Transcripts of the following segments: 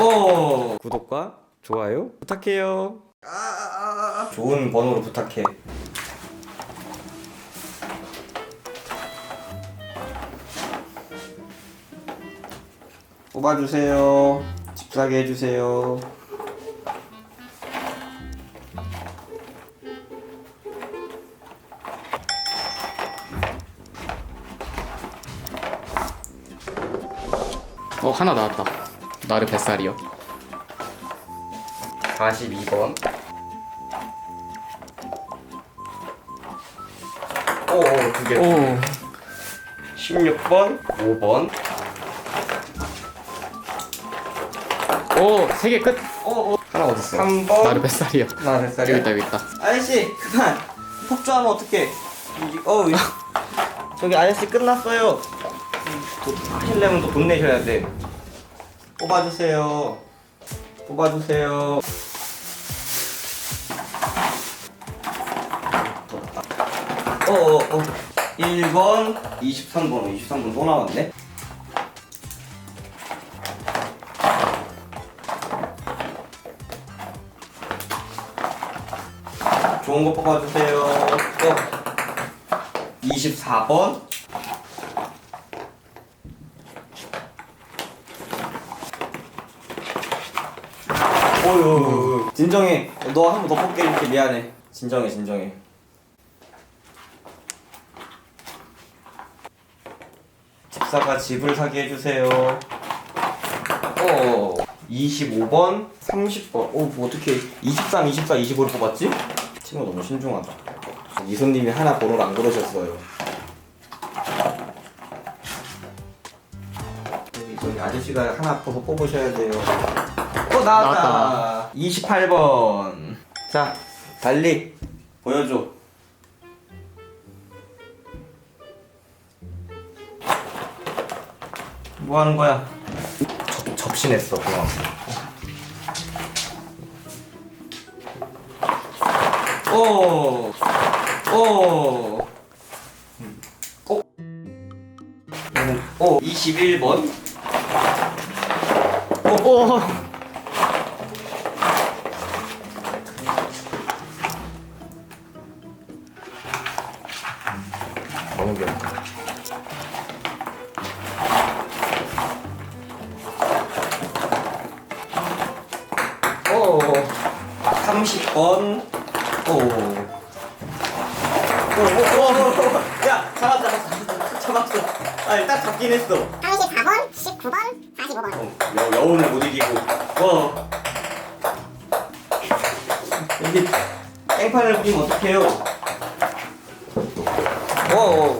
오 구독과 좋아요 부탁해요. 좋은 번호로 부탁해. 뽑아주세요. 집 사게 해주세요. 어 하나 나왔다. 나르 뱃살이요. 42번. 오, 두 개. 오. 16번, 5번. 오, 세 개 끝. 오, 오. 하나 어딨어? 3번. 나르 뱃살이요. 하나 뱃살이야. 여기 있다, 여기 있다. 아저씨, 그만. 폭주하면 어떡해. 이- 어, 이- 저기 아저씨 끝났어요. 돈 하시려면 또 돈 내셔야 돼. 뽑아주세요. 뽑아주세요. 어, 어, 어. 1번, 23번, 23번 또 나왔네. 좋은 거 뽑아주세요. 또 24번. 어유 진정해. 너 한 번 더 뽑게 해줄게 미안해. 진정해 진정해. 집사가 집을 사게 해주세요. 어 25번, 30번. 어, 뭐 어떻게 23, 24, 25를 뽑았지? 친구 너무 신중하다. 이 손님이 하나 번호를 안 고르셨어요. 저기 아저씨가 하나 더 뽑으셔야 돼요. 어 나왔다. 나왔다. 28번. 자 달리 보여줘. 뭐 하는 거야? 접, 접신했어 그냥. 오, 오, 오, 오, 21번. 오, 오. 너무 귀엽다. 오, 30번. 오. 오, 오, 오, 오. 야, 잡았어, 잡았어. 잡았어. 아니, 딱 잡긴 했어. 34번, 19번, 45번. 어, 여, 여운을 못 이기고. 어. 여기 땡판을 부리면 어떡해요? 어.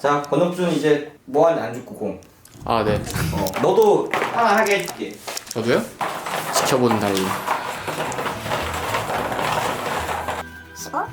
자, 권혁준 이제 뭐하니 안 죽고 공. 아, 네. 어, 너도 하나 하게 해줄게. 저도요? 지켜보는 달리. 15,